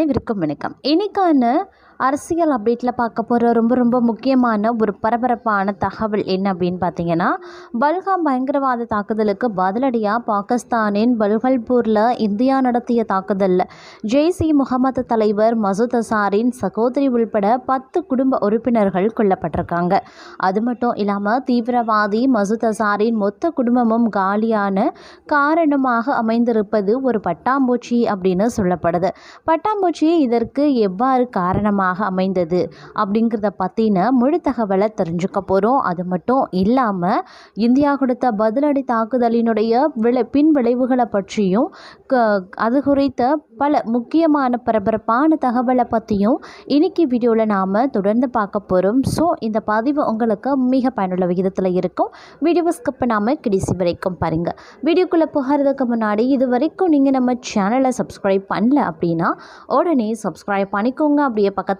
அனைவருக்கும் வணக்கம். இன்னைக்கான அரசியல் அப்டேட்டில் பார்க்க போகிற ரொம்ப ரொம்ப முக்கியமான ஒரு பரபரப்பான தகவல் என்ன அப்படின்னு பார்த்தீங்கன்னா பல்காம் பயங்கரவாத தாக்குதலுக்கு பதிலடியாக பாகிஸ்தானின் பல்கல்பூரில் இந்தியா நடத்திய தாக்குதலில். ஜெய்ஸ் இ முகமது தலைவர் மசூத் அசாரின் சகோதரி உள்பட பத்து குடும்ப உறுப்பினர்கள் கொல்லப்பட்டிருக்காங்க. அது மட்டும் இல்லாமல் தீவிரவாதி மசூத் அசாரின் மொத்த குடும்பமும் காலியான காரணமாக அமைந்திருப்பது ஒரு பட்டாம்பூச்சி அப்படின்னு சொல்லப்படுது. பட்டாம்பூச்சி இதற்கு எவ்வாறு காரணமாக அமைந்தது. அப்படிங்கிறத பற்றின முழு தகவலை தெரிஞ்சுக்க போகிறோம் அது மட்டும் இல்லாமல் இந்தியா கொடுத்த பதிலடி தாக்குதலினுடைய விளை பின் விளைவுகளை பற்றியும் க அது குறித்த பல முக்கியமான பரபரப்பான தகவலை பற்றியும் இன்னைக்கு வீடியோவில் நாம் தொடர்ந்து பார்க்க போகிறோம் ஸோ இந்த பதிவு உங்களுக்கு மிக பயனுள்ள விகிதத்தில் இருக்கும். வீடியோவை ஸ்கிப் நாம் கடைசி வரைக்கும் பாருங்கள் வீடியோக்குள்ளே போகிறதுக்கு முன்னாடி இது வரைக்கும் நீங்கள் நம்ம சேனலை சப்ஸ்கிரைப் பண்ணல அப்படின்னா உடனே சப்ஸ்கிரைப் பண்ணிக்கோங்க. அப்படியே பக்கத்தில்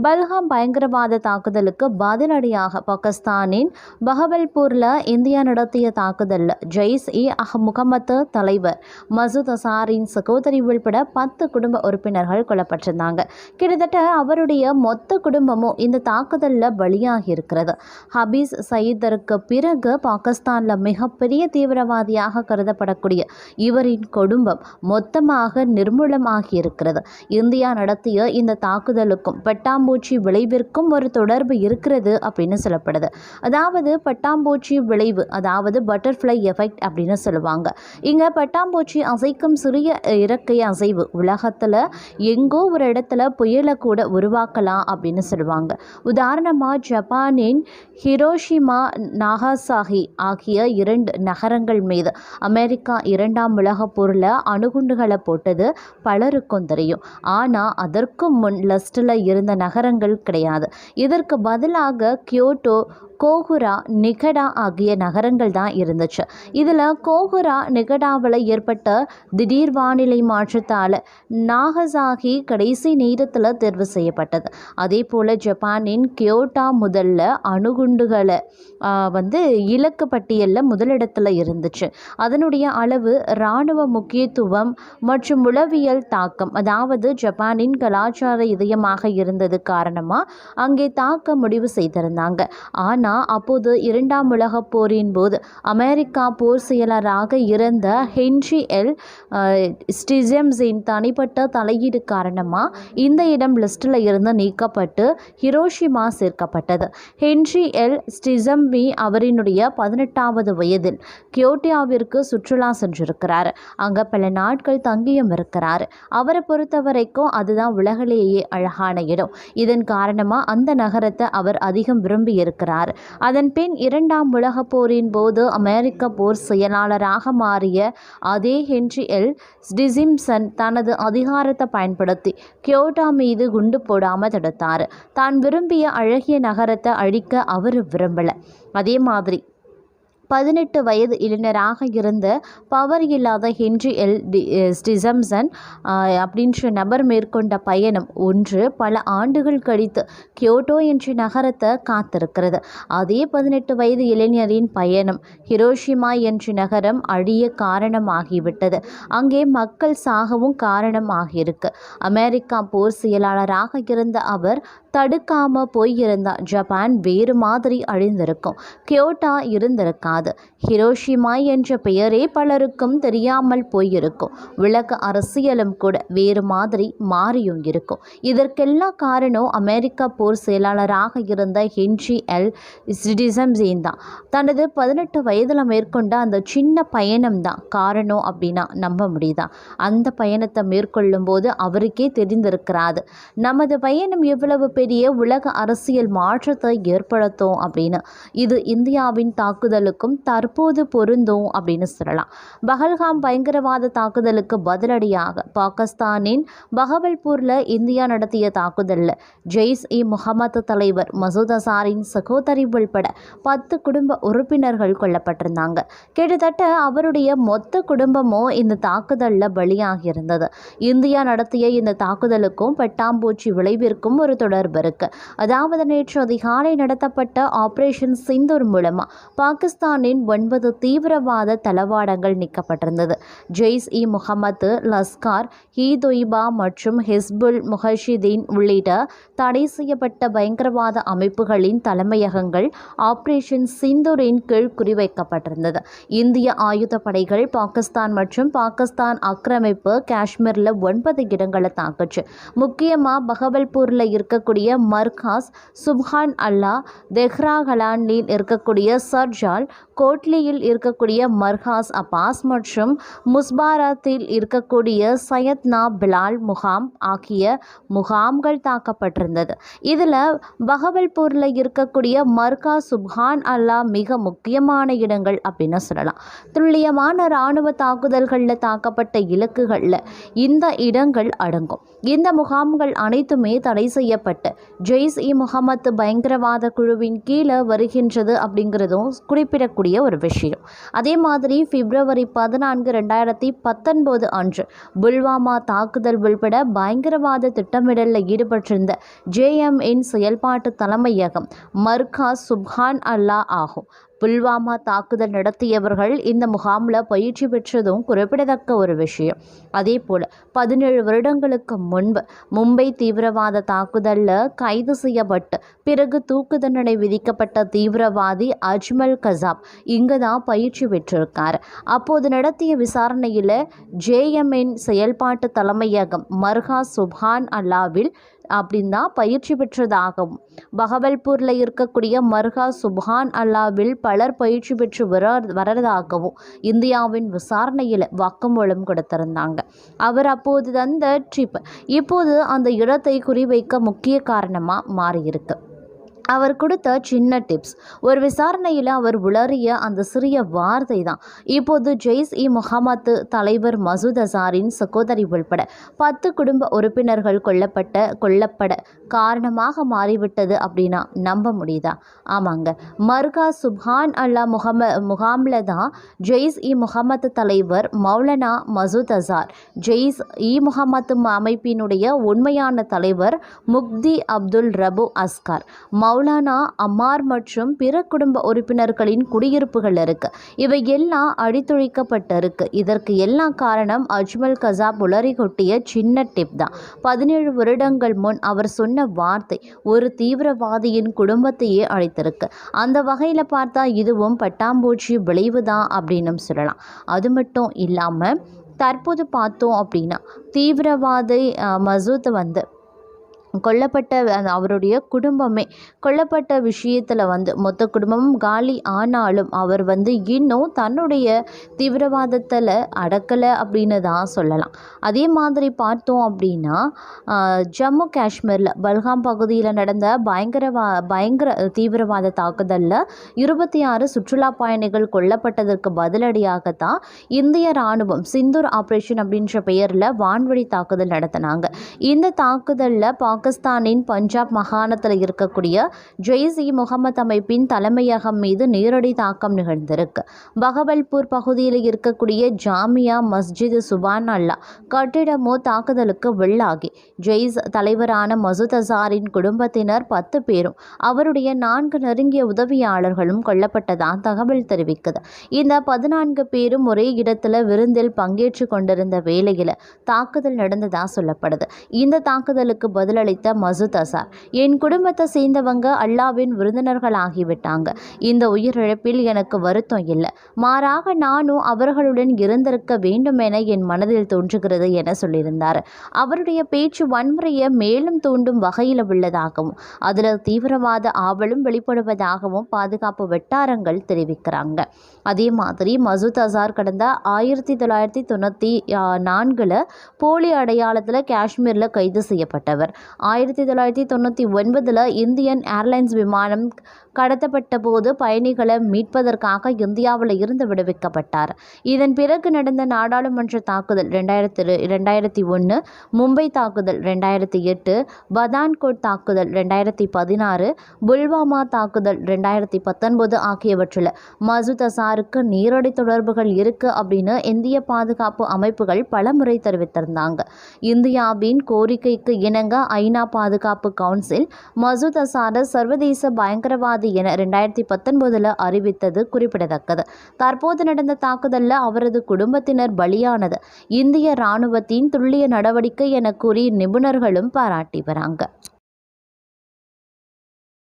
பல்காம் பயங்கரவாத தாக்குதலுக்கு பதிலடியாக பாகிஸ்தானின் பஹவல்பூரில் இந்தியா நடத்திய தாக்குதலில் ஜெய்ஸ் இ முகமது தலைவர் மசூத் அசாரின் சகோதரி உள்பட பத்து குடும்ப உறுப்பினர்கள் கொல்லப்பட்டிருந்தாங்க. கிட்டத்தட்ட அவருடைய மொத்த குடும்பமும் இந்த தாக்குதலில் பலியாகி இருக்கிறது ஹபீஸ் சயீதருக்கு பிறகு பாகிஸ்தானில் மிகப்பெரிய தீவிரவாதியாக கருதப்படக்கூடிய இவரின் குடும்பம் மொத்தமாக நிர்மூலமாகி இருக்கிறது இந்தியா நடத்திய இந்த தாக்குதலுக்கும் பெட்டாம் பட்டாம்பூச்சி விளைவிற்கும் ஒரு தொடர்பு இருக்கிறது அப்படின்னு சொல்லப்படுது. அதாவது பட்டாம்பூச்சி விளைவு அதாவது பட்டர்ஃப்ளை எஃபெக்ட் அப்படின்னு சொல்லுவாங்க. இங்கே பட்டாம்பூச்சி அசைக்கும் சிறிய இறக்கை அசைவு உலகத்தில் எங்கோ ஒரு இடத்துல புயலை கூட உருவாக்கலாம் அப்படின்னு சொல்லுவாங்க. உதாரணமாக ஜப்பானின் ஹிரோஷிமா நாகாசாகி ஆகிய இரண்டு நகரங்கள் மீது அமெரிக்கா இரண்டாம் உலகப் போரில் அணுகுண்டுகளை போட்டது பலருக்கும் தெரியும். ஆனால் அதற்கு முன் லஸ்டில் இருந்த நகரங்கள் கிடையாது. இதற்கு பதிலாக கியோட்டோ கோகுரா நிகடா ஆகிய நகரங்கள் தான் இருந்துச்சு. இதில் கோகுரா நிகடாவில் ஏற்பட்ட திடீர் வானிலை மாற்றத்தால் நாகசாகி கடைசி நேரத்தில் தேர்வு செய்யப்பட்டது. அதே போல் ஜப்பானின் கியோட்டா முதல்ல அணுகுண்டுகளை வந்து இலக்கு பட்டியலில் முதலிடத்தில் இருந்துச்சு. அதனுடைய அளவு இராணுவ முக்கியத்துவம் மற்றும் உளவியல் தாக்கம் அதாவது ஜப்பானின் கலாச்சார இதயமாக இருந்தது காரணமாக அங்கே தாக்க முடிவு செய்திருந்தாங்க. ஆனால் அப்போது இரண்டாம் உலகப் போரின் போது அமெரிக்கா போர் செயலராக இருந்த ஹென்ரி எல் ஸ்டிஜம்ஸின் தனிப்பட்ட தலையீடு காரணமாக இந்த இடம் லிஸ்ட்டில் இருந்து நீக்கப்பட்டு ஹிரோஷிமா சேர்க்கப்பட்டது. ஹென்ரி எல் ஸ்டிசம்பி அவரினுடைய பதினெட்டாவது வயதில் கியோட்டியாவிற்கு சுற்றுலா சென்றிருக்கிறார். அங்கே பல நாட்கள் தங்கியும் இருக்கிறார். அவரை பொறுத்த வரைக்கும் அதுதான் உலகிலேயே அழகான இடம். இதன் காரணமாக அந்த நகரத்தை அவர் அதிகம் விரும்பி இருக்கிறார் அதன் பின் இரண்டாம் உலகப் போரின் போது அமெரிக்க போர் செயலாளராக மாறிய அதே ஹென்றி எல். ஸ்டிசிம்சன் தனது அதிகாரத்தை பயன்படுத்தி கியோட்டா மீது குண்டு போடாமல் தடுத்தார். தான் விரும்பிய அழகிய நகரத்தை அழிக்க அவர் விரும்பலை. அதே மாதிரி பதினெட்டு வயது இளைஞராக இருந்த பவர் இல்லாத ஹென்றி எல் டி ஸ்டிசம்சன் அப்படின்ற நபர் மேற்கொண்ட பயணம் ஒன்று பல ஆண்டுகள் கழித்து கியோட்டோ என்ற நகரத்தை காத்திருக்கிறது. அதே பதினெட்டு வயது இளைஞரின் பயணம் ஹிரோஷிமா என்ற நகரம் அழிய காரணமாகிவிட்டது. அங்கே மக்கள் சாகவும் காரணமாகியிருக்கு. அமெரிக்கா போர் செயலாளராக இருந்த அவர் தடுக்காமல் போயிருந்தால் ஜப்பான் வேறு மாதிரி அழிந்திருக்கும். கியோட்டா இருந்திருக்காது. ஹிரோஷிமா என்ற பெயரே பலருக்கும் தெரியாமல் போயிருக்கும். உலக அரசியலும் கூட வேறு மாதிரி மாறியும் இருக்கும். இதற்கெல்லாம் காரணம் அமெரிக்கா போர் செயலாளராக இருந்த ஹென்றி எல். சிடிசம்சேன் தான் தனது பதினெட்டு வயதில் மேற்கொண்ட அந்த சின்ன பயணம் தான் காரணம் அப்படின்னா நம்ப முடியுதா? அந்த பயணத்தை மேற்கொள்ளும் போது அவருக்கே தெரிந்திருக்கிறாது. நமது பயணம் எவ்வளவு பெரிய உலக அரசியல் மாற்றத்தை ஏற்படுத்தும் அப்படின்னு. இது இந்தியாவின் தாக்குதலுக்கும் தற்போது பொருந்தும் அப்படின்னு சொல்லலாம். பஹல்காம் பயங்கரவாத தாக்குதலுக்கு பதிலடியாக பாகிஸ்தானின் பகவல்பூரில் இந்தியா நடத்திய தாக்குதலில் ஜெய்ஸ் இ முகமது தலைவர் மசூத் அசாரின் சகோதரி உள்பட பத்து குடும்ப உறுப்பினர்கள் கொல்லப்பட்டிருந்தாங்க. கிட்டத்தட்ட அவருடைய மொத்த குடும்பமும் இந்த தாக்குதலில் பலியாகி இருந்தது. இந்தியா நடத்திய இந்த தாக்குதலுக்கும் பட்டாம்பூச்சி விளைவிற்கும் ஒரு தொடர்பு தலைவருக்கு அதாவது நேற்று அதிகாலை நடத்தப்பட்ட ஆபரேஷன் சிந்தூர் மூலமாக பாகிஸ்தானின் ஒன்பது தீவிரவாத தளவாடங்கள் நீக்கப்பட்டிருந்தது. ஜெய்ஸ் இ முகமது லஸ்கார் ஹீ தொய்பா மற்றும் ஹிஸ்புல் முஹஷிதீன் உள்ளிட்ட தடை செய்யப்பட்ட பயங்கரவாத அமைப்புகளின் தலைமையகங்கள் ஆபரேஷன் சிந்தூரின் கீழ் குறிவைக்கப்பட்டிருந்தது. இந்திய ஆயுதப்படைகள் பாகிஸ்தான் மற்றும் பாகிஸ்தான் ஆக்கிரமிப்பு காஷ்மீரில் ஒன்பது இடங்களை தாக்குச்சு. முக்கியமாக பகவல்பூரில் இருக்கக்கூடிய மர்காஸ் சுப்ஹான் அல்லா தெஹ்ராஹலானில் இருக்கக்கூடிய சர்ஜால் கோட்லியில் இருக்கக்கூடிய மர்காஸ் அப்பாஸ் மற்றும் முஸ்பாராத்தில் இருக்கக்கூடிய சையத்னா பிலால் முகாம் ஆகிய முகாம்கள் தாக்கப்பட்டிருந்தது. இதில் பகவல்பூரில் இருக்கக்கூடிய மர்கா சுப்ஹான் அல்லா மிக முக்கியமான இடங்கள் அப்படின்னு சொல்லலாம். துல்லியமான இராணுவ தாக்குதல்களில் தாக்கப்பட்ட இலக்குகளில் இந்த இடங்கள் அடங்கும். இந்த முகாம்கள் அனைத்துமே தடை செய்யப்பட்டு ஜெய்ஸ் இ முகமது பயங்கரவாத குழுவின் கீழே வருகின்றது அப்படிங்கிறதும் குறிப்பிடக்கூடிய ஒரு விஷயம். அதே மாதிரி பிப்ரவரி பதினான்கு ரெண்டாயிரத்தி பத்தொன்பது அன்று புல்வாமா தாக்குதல் உள்பட பயங்கரவாத திட்டமிடலில் ஈடுபட்டிருந்த ஜேஎம்இன் செயல்பாட்டு தலைமையகம் மர்கா சுப்ஹான் அல்லா ஆகும். புல்வாமா தாக்குதல் நடத்தியவர்கள் இந்த முகாமில் பயிற்சி பெற்றதும் குறிப்பிடத்தக்க ஒரு விஷயம். அதே போல் பதினேழு வருடங்களுக்கு முன்பு மும்பை தீவிரவாத தாக்குதலில் கைது செய்யப்பட்டு பிறகு தூக்கு தண்டனை விதிக்கப்பட்ட தீவிரவாதி அஜ்மல் கசாப் இங்கே தான் பயிற்சி பெற்றிருக்கார். அப்போது நடத்திய விசாரணையில் ஜேஎம்என் செயல்பாட்டு தலைமையகம் மர்ஹா சுப்ஹான் அல்லாவில் அப்படின்னு தான் பயிற்சி பெற்றதாகவும் பகவல்பூரில் இருக்கக்கூடிய மர்ஹா சுப்ஹான் அல்லாவில் பலர் பயிற்சி பெற்று வர வர்றதாகவும் இந்தியாவின் விசாரணையில் வாக்குமூலம் கொடுத்திருந்தாங்க. அவர் அப்போது தந்த ட்ரிப் இப்போது அந்த இடத்தை குறிவைக்க முக்கிய காரணமாக மாறியிருக்கு. அவர் கொடுத்த சின்ன டிப்ஸ் ஒரு விசாரணையில் அவர் உளறிய அந்த சிறிய வார்த்தை தான் இப்போது ஜெய்ஸ் இ. முகமது தலைவர் மசூத் அசாரின் சகோதரி உள்பட பத்து குடும்ப உறுப்பினர்கள் கொல்லப்பட்ட கொல்லப்பட காரணமாக மாறிவிட்டது அப்படின்னா நம்ப முடியுதா? ஆமாங்க. மர்கா சுப்ஹான் அல்லா முகம முகாமில் தான் ஜெய்ஸ் இ. முகமது தலைவர் மௌலனா மசூத் அசார் ஜெய்ஸ் இ. முகமது அமைப்பினுடைய உண்மையான தலைவர் முக்தி அப்துல் ரபு அஸ்கார் மௌலானா அம்மார் மற்றும் பிற குடும்ப உறுப்பினர்களின் குடியிருப்புகள் இருக்கு. இவை எல்லாம் அடித்துழைக்கப்பட்டிருக்கு. இதற்கு எல்லாம் காரணம் அஜ்மல் கசாப் உளறி கொட்டிய சின்ன டிப் தான். பதினேழு வருடங்கள் முன் அவர் சொன்ன வார்த்தை ஒரு தீவிரவாதியின் குடும்பத்தையே அழைத்திருக்கு. அந்த வகையில் பார்த்தா இதுவும் பட்டாம்பூச்சி விளைவு தான் அப்படின்னு சொல்லலாம். அது மட்டும் இல்லாமல் தற்போது பார்த்தோம் அப்படின்னா தீவிரவாதி மசூத் வந்து கொல்லப்பட்ட அவருடைய குடும்பமே. கொல்லப்பட்ட விஷயத்தில் வந்து மொத்த குடும்பமும் காலி ஆனாலும் அவர் வந்து இன்னும் தன்னுடைய தீவிரவாதத்தில் அடக்கலை அப்படின்னு தான் சொல்லலாம். அதே மாதிரி பார்த்தோம் அப்படின்னா ஜம்மு காஷ்மீரில் பல்காம் பகுதியில் நடந்த பயங்கரவா பயங்கர தீவிரவாத தாக்குதலில் இருபத்தி ஆறு சுற்றுலா பயணிகள் கொல்லப்பட்டதற்கு பதிலடியாகத்தான் இந்திய ராணுவம் சிந்தூர் ஆப்ரேஷன் அப்படின்ற பெயரில் வான்வழி தாக்குதல் நடத்தினாங்க. இந்த தாக்குதலில் பாகிஸ்தானின் பஞ்சாப் மாகாணத்தில் இருக்கக்கூடிய ஜெய்ஸ் இ முகமது அமைப்பின் தலைமையகம் மீது நேரடி தாக்கம் நிகழ்ந்திருக்கு. பகவல்பூர் பகுதியில் இருக்கக்கூடிய ஜாமியா மஸ்ஜித் சுபான் அல்லா கட்டிடமோ தாக்குதலுக்கு உள்ளாகி ஜெய்ஸ் தலைவரான மசூத் அசாரின் குடும்பத்தினர் பத்து பேரும் அவருடைய நான்கு நெருங்கிய உதவியாளர்களும் கொல்லப்பட்டதாக தகவல் தெரிவிக்குது. இந்த பதினான்கு பேரும் ஒரே இடத்துல விருந்தில் பங்கேற்று கொண்டிருந்த வேளையில் தாக்குதல் நடந்ததா சொல்லப்படுது. இந்த தாக்குதலுக்கு பதிலளி அளித்த மசூத் அசார். என் குடும்பத்தை சேர்ந்தவங்க அல்லாவின் விருந்தினர்கள் ஆகிவிட்டாங்க இந்த உயிரிழப்பில் எனக்கு வருத்தம் இல்லை. மாறாக நானும் அவர்களுடன் இருந்திருக்க வேண்டும் என என் மனதில் தோன்றுகிறது என சொல்லியிருந்தார். அவருடைய பேச்சு வன்முறையை மேலும் தூண்டும் வகையில் உள்ளதாகவும் அதில் தீவிரவாத ஆவலும் வெளிப்படுவதாகவும் பாதுகாப்பு வட்டாரங்கள் தெரிவிக்கிறாங்க. அதே மாதிரி மசூத் அசார் கடந்த ஆயிரத்தி தொள்ளாயிரத்தி தொண்ணூற்றி நான்கில் போலி அடையாளத்தில் காஷ்மீரில் கைது செய்யப்பட்டவர். ஆயிரத்தி தொள்ளாயிரத்தி தொண்ணூற்றி ஒன்பதில் இந்தியன் ஏர்லைன்ஸ் விமானம் கடத்தப்பட்ட போது பயணிகளை மீட்பதற்காக இந்தியாவில் இருந்து விடுவிக்கப்பட்டார். இதன் பிறகு நடந்த நாடாளுமன்ற தாக்குதல் ரெண்டாயிரத்தி ரெண்டாயிரத்தி ஒன்று மும்பை தாக்குதல் ரெண்டாயிரத்தி எட்டு பதான்கோட் தாக்குதல் ரெண்டாயிரத்தி பதினாறு புல்வாமா தாக்குதல் ரெண்டாயிரத்தி பத்தொன்பது ஆகியவற்றில் மசூத் அசாருக்கு நேரடி தொடர்புகள் இருக்கு அப்படின்னு இந்திய பாதுகாப்பு அமைப்புகள் பலமுறை தெரிவித்திருந்தாங்க. இந்தியாவின் கோரிக்கைக்கு இணங்க ஐ ஐநா பாதுகாப்பு கவுன்சில் மசூத் அசாரை சர்வதேச பயங்கரவாதி என ரெண்டாயிரத்தி பத்தொன்பதில் அறிவித்தது குறிப்பிடத்தக்கது. தற்போது நடந்த தாக்குதலில் அவரது குடும்பத்தினர் பலியானது. இந்திய இராணுவத்தின் துல்லிய நடவடிக்கை என கூறி நிபுணர்களும் பாராட்டி வராங்க.